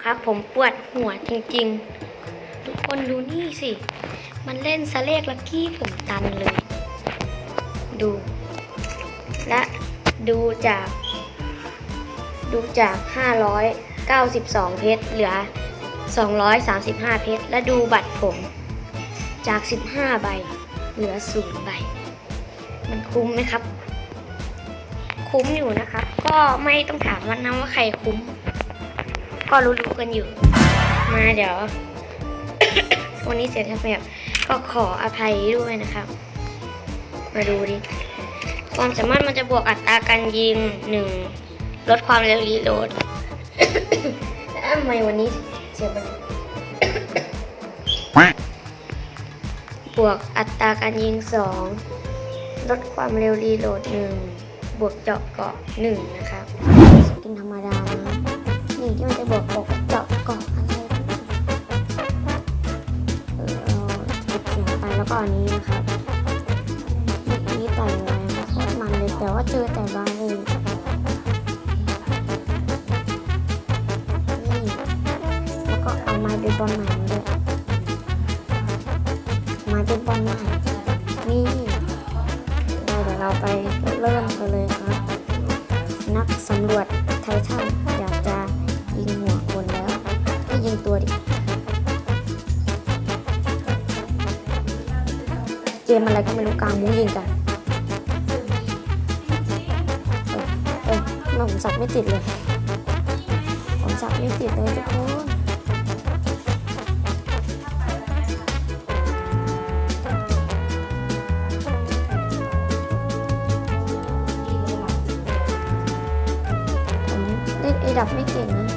ครับ ผมปวดหัวจริงๆ ทุกคนดูนี่สิ มันเล่นสเลกลักกี้ผมตันเลย ดู และดูจาก ดูจาก 592 เพชรเหลือ 235 เพชรและดูบัตรผมจาก 15 ใบ เหลือ 0 ใบ มันคุ้มไหมครับ คุ้มอยู่นะครับ ก็ไม่ต้องถามว่านะว่าใครคุ้ม ก็รู้ๆกันอยู่ มาเดี๋ยว วันนี้เสียงแบบก็ขออภัยด้วยนะครับ มาดูดิ ความสามารถมันจะบวกอัตราการยิงหนึ่งลดความเร็วรีโหลดแล้วทำไมวันนี้เสียงมันบวกอัตราการยิงสองลดความเร็วรีโหลดหนึ่งบวกเจาะเกาะหนึ่งนะครับสกินธรรมดานะ นี่ที่มันจะบวกบวกเจาะกาะอะไรเออเอาปิดเสียงไปแล้วก็อันนี้นะครับเมื่อกี้ต่อยแรงโคตรมันเลยแต่ว่าเจอแต่บาเลยนี่แล้วก็เอาไม้เบสบอลใหม่ด้วยไม้เบสบอลใหม่นี่เดี๋ยวเราไปเริ่มกันเลยครับ นักสำรวจไททัน ให้ยิงตัวดิ เกมอะไรก็ไม่รู้กลางมุ้งยิงกัน เออเออทำไมผมสับไม่ติดเลย ผมสับไม่ติดเลยทุกคนผมเล่นเอดับไม่เก่งนะ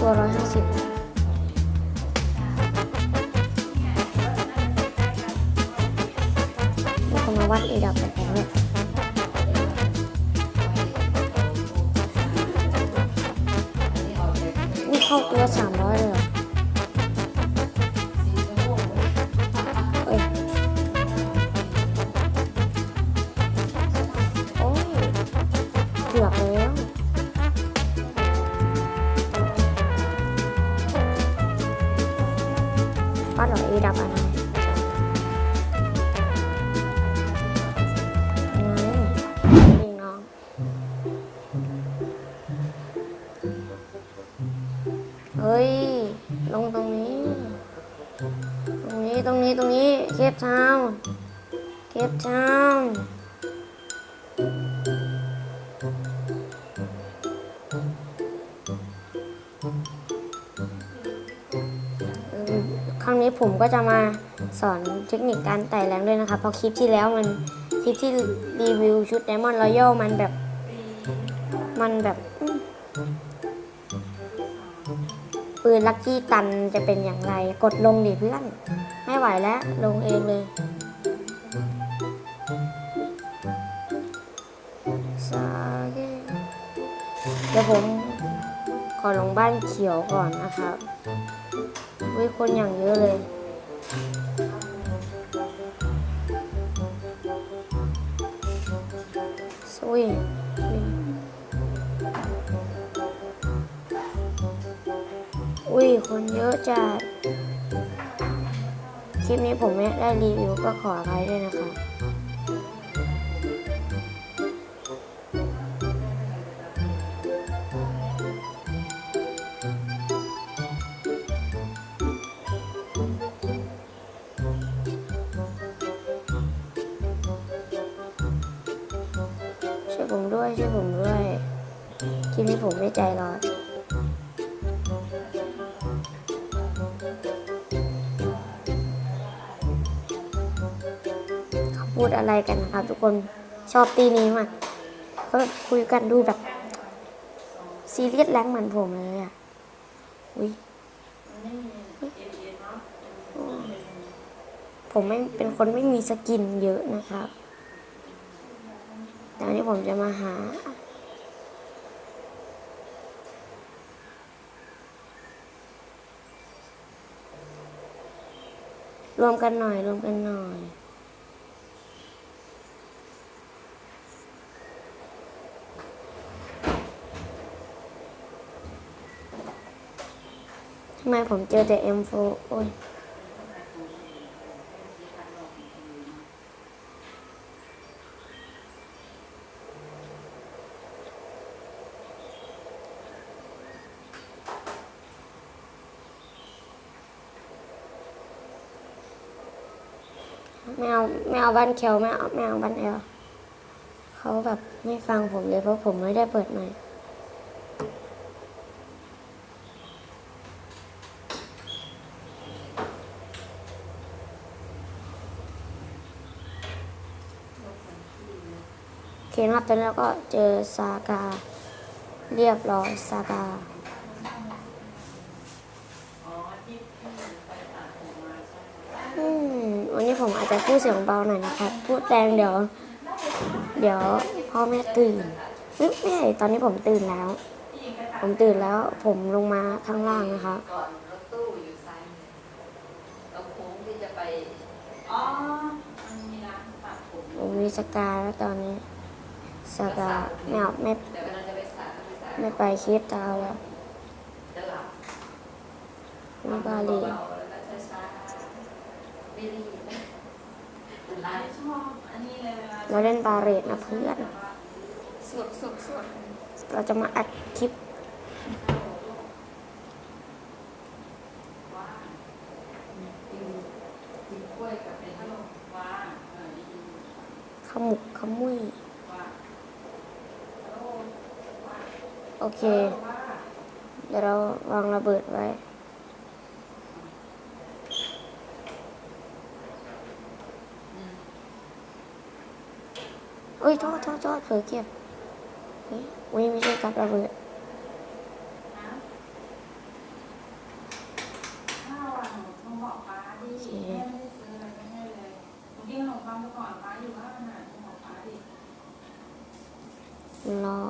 ตัวร้อยห้าสิบแล้วก็มาวัดเอดับแบบผมเลย ป้าเครั้งนี้ผมก็จะมาสอนเทคนิคการไต่แรงด้วยนะครับเพราะคลิปที่แล้วมันคลิปที่รีวิวชุด Diamond Royal มันแบบ มันแบบปืนลักกี้ตันจะเป็นอย่างไร กดลงดิเพื่อน ไม่ไหวแล้ว ลงเองเลยเกเดี๋ยวผมขอลงบ้านเขียวก่อนนะครับ วิคนอย่างเยอะเลย สวยอุ้ย คนเยอะจัด คลิปนี้ผมไม่ได้รีวิวก็ขออภัยด้วยนะคะ ผมด้วยช่วยผมด้วยคลิปนี้ผมไม่ใจร้อนเขาพูดอะไรกันนะครับ ทุกคนชอบตีนี้มากก็คุยกันดูแบบ ซีเรียสแรงเหมือนผมเลยอะอุ้ยผมไม่เป็นคนไม่มีสกินเยอะนะครับ ต่วันนี้ผมจะมาหา รวมกันหน่อย รวมกันหน่อยทำไมผมเจอแต่ M4 โอ้ย ไม่เอาไม่เอาบ้านเคียวไม่เอาไม่เอาบ้านแอลเขาแบบไม่ฟังผมเลยเพราะผมไม่ได้เปิดใหม่เคนะครับตอนนี้เราก็เจอซากา เรียบร้อยซากา อืมวันนี้ ผมอาจจะพูดเสียงเบาหน่อยนะครับ พูดแรงเดี๋ยว เดี๋ยวพ่อแม่ตื่นเอ้ยไม่ตอนนี้ผมตื่นแล้ว ผมตื่นแล้วผมลงมาข้างล่างนะคะอนรถตู้อยู่ซ้ายมือเราโค้งที่จะไปอ๋อมันมีร้านตัดผมมีสกาแล้วตอนนี้สกาไม่เอาไม่ไม่ไปคลิปตาวแล้วจะหลับมีบาลี เบาๆแล้วก็ช้าๆไม่รีบไลฟ์ชอบอันนี้ เลยเวลาเราเล่นบาเรตนะเพื่อน สวดสวดสวดเราจะมาอัดคลิป ขมุกขมุย โอเค เดี๋ยวเราวางระเบิดไว้ เอ้ยโทษโทษโทษเผลอเก็บเฮ้ยอุ้ยไม่ใช่กับระเบิดข้าวอะหนูโทรบอกป้าดิโอเคแม่ไม่ได้ซื้ออะไรไปให้เลยหนูกินขนมปังไปก่อนป้าอยู่บ้านน่ะโทรบอกป้าดิล้อ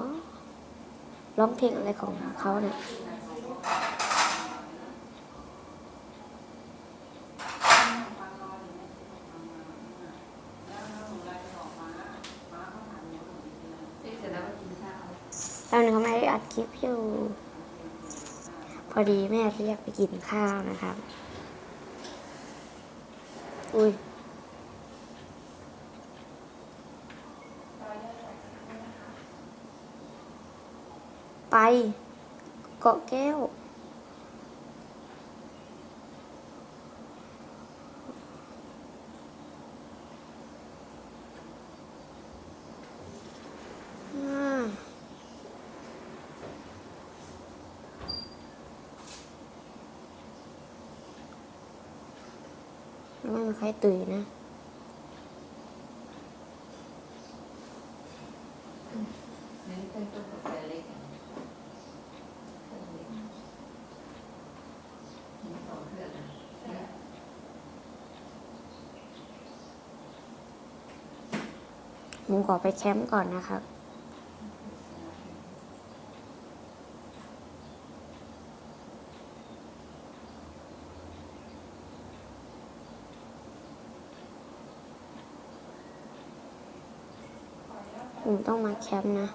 ร้องเพลงอะไรของเขาเนี่ย กินขนมปังรออยู่แม่ซื้อขนมปังมาน่ะแล้วหนูไลน์ไปบอกป้าป้าก็ถามหนูหนูกินอะไร ที่เสร็จแล้วก็กินข้าว ตอนนี้เขาไม่ได้อัดคลิปอยู่ พอดีแม่เรียกไปกินข้าวนะครับ อุ้ยไปเกาะแก้ว อ่า แล้วไม่มีใครตื่นนะนี่เป็นตัวกาแฟเล็กเครื่องเล็กมีสองเครื่องนะเนี่ยผมขอไปแคมป์ก่อนนะครับ ต้องมาแคมป์นะ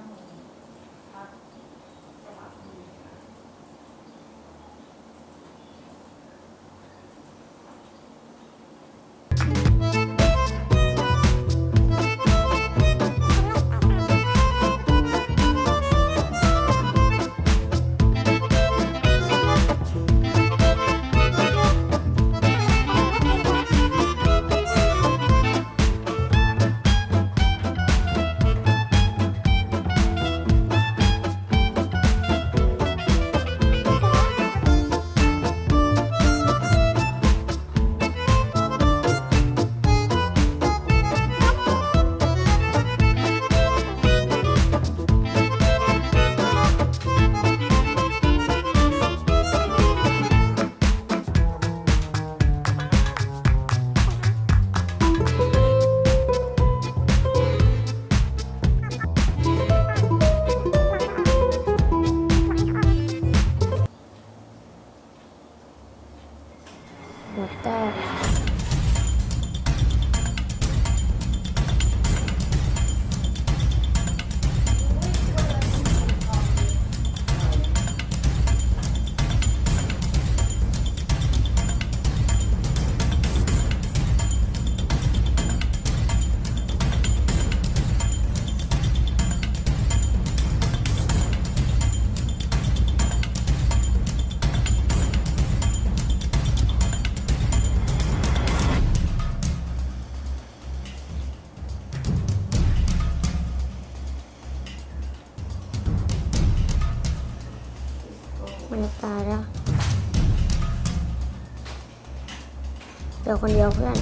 เดี๋ยวคนเดียวเพื่อน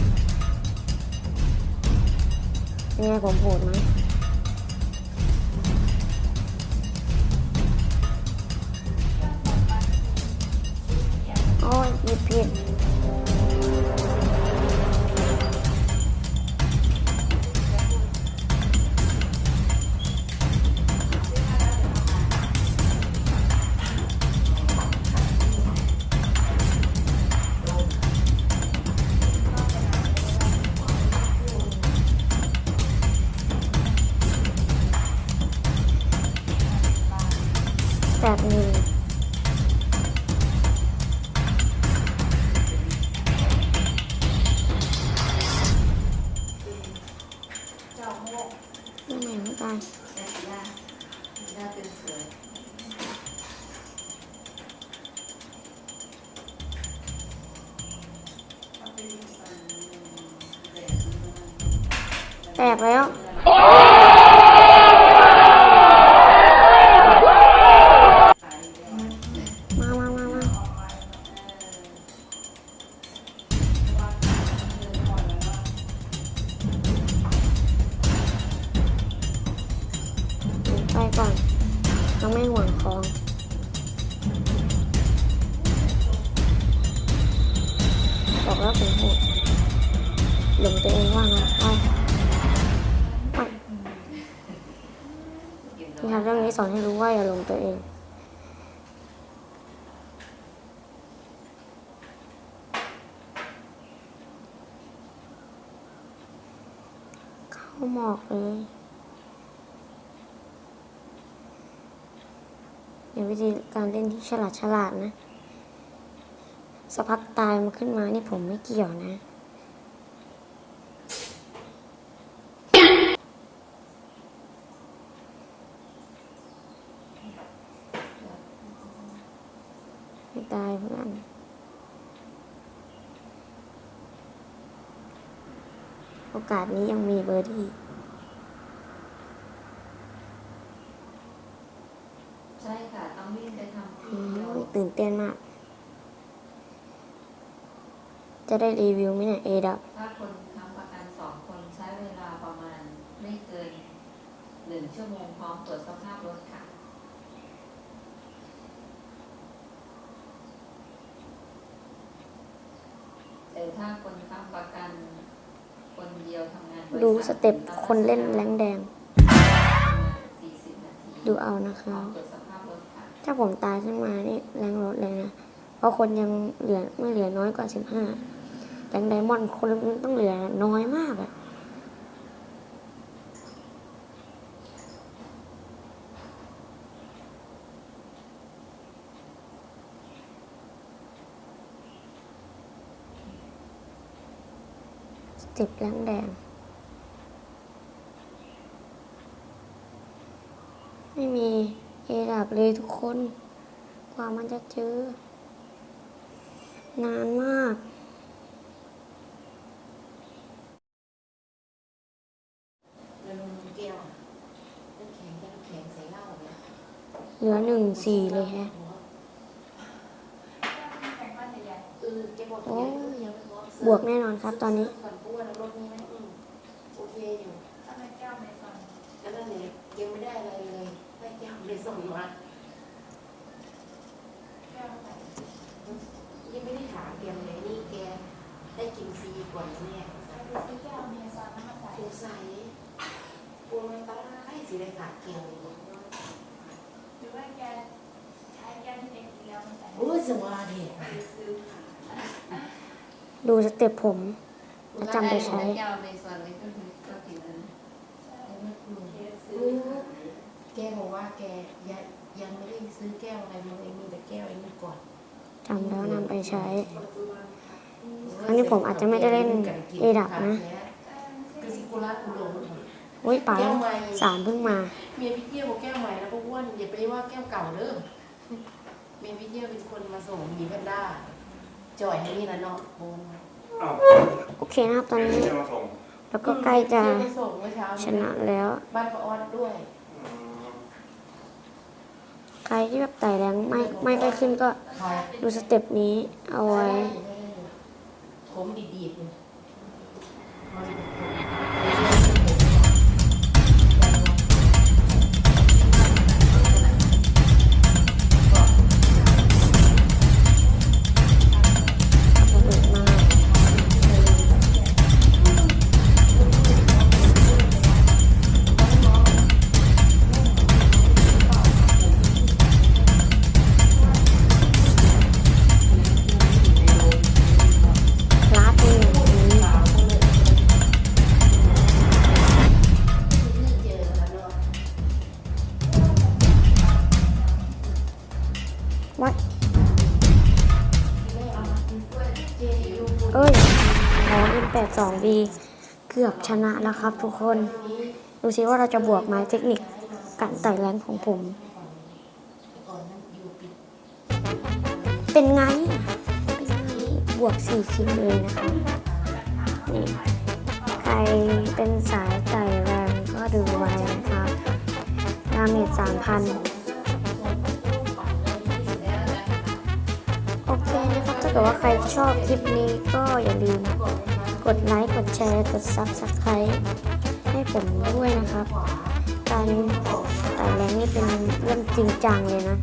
ยังไงผมโหดไหมโอ้ยหยิบผิด แปดหนึ่งเจ้าโมกนี่ไหนไม่ตายแม่ย่าย่าเป็นเสือเอาไงแตกแล้ว นี่ครับเรื่องนี้สอนให้รู้ว่าอย่าหลงตัวเองเข้าหมอกเลยเป็นวิธีการเล่นที่ฉลาดฉลาดนะสักพักตายมาขึ้นมานี่ผมไม่เกี่ยวนะ ไม่ตายเพื่อนโอกาสนี้ยังมีเบอร์ดี้ใช่ค่ะ ต้องวิ่งไปทำอืที่มเดียวตื่นเต้นมาก จะได้รีวิวไหมเนี่ยเอดับถ้าคนค้ำประกันสองคนใช้เวลาประมาณไม่เกินหนึ่งชั่วโมงพร้อมตรวจสภาพรถค่ะ แต่ถ้าคนค้ำประกัน คนเดียวทำงานบริษัทดูสเต็ปคนเล่นแรงแดงสี่สิบนาทีดูเอานะพคร้อรัมบตรวจสภาพรถค่ะถ้าผมตายขึ้นมานี่แรงลดเลยนะ เพราะคนยังเหลือไม่เหลือน้อยกว่าสิบห้าแรงไดมอนด์คนต้องเหลือน้อยมากอะ เต็ปแรงแดง ไม่มีเอดับเลยทุกคน กว่ามันจะเจอ นานมากแล้วลงแก้วน้ำแข็งแก้วน้ำแข็งใส่เหล้าเนี่ยเหลือหนึ่งสี่เลยแฮะ เออแก บวกแน่นอนครับตอนนี้โอเคอยู่ทำไมแก้วไม่ฟังไม่ได้อะไรเลยให้แก้วเลยส่งมาแก้วไหนยังไม่ได้ถามเตรียมเลยนี่แกได้กินฟรีก่อนแน่ไปซื้อแก้วเมซอนมาใส่สงสัยกลัวมันตายสิได้ขาดแก้วอีกหรือว่าแกใช้แกที่เป็นกินแล้วมาใส่โอ้ยสวัสดี ดูสเต็ปผมจะจำไปใช้แก้วเมซอนเลยก็คือก็กินแล้วนะเคสเออแกบอกว่าแกยังยังไม่ได้ซื้อแก้วอะไรมาเลยมีแต่แก้วไอ้นี่ก่อนจำแล้วนำไปใช้ อันนี้ผมอาจจะไม่ได้เล่นเอดับนะกสิกุระกุหลงอุ้ยป่าสามเพิ่งมา เมียพี่เที่ยวบอกแก้วใหม่แล้วก็อ้วนอย่าไปว่าแก้วเก่าเด้อเมียพี่เที่ยวเป็นคนมาส่งหมีแพนด้า จ่อยให้นี่นะเนาะโอนอ้าวโอเคนะครับตอนนี้ไม่ได้มาส่งแล้วก็ใกล้จะเที่ยวมาส่งเมื่อเช้าชนะแล้ว บ้านป้าออดด้วย อืมใครที่แบบไต่แรงไม่ไม่ใกล้ขึ้นก็ใครดูสเต็ปนี้เอาไว้ ผมผมดีๆเลย อบชนะแล้วครับทุกคน ดูซิว่าเราจะบวกไหมเทคนิคการไต่แรงของผม เป็นไง เป็นไง บวกสี่คิดเลยนะคะนี่ใครเป็นสายไต่แรงก็ดูไว้นะครับดาเมจสามพันโอเคนะครับ ถ้าเกิดว่าใครชอบคลิปนี้ก็อย่าลืม กดไลค์ กดแชร์ กด Subscribe ให้ผมด้วยนะครับ การแต่แรงนี่เป็นเรื่องจริงจังเลยนะ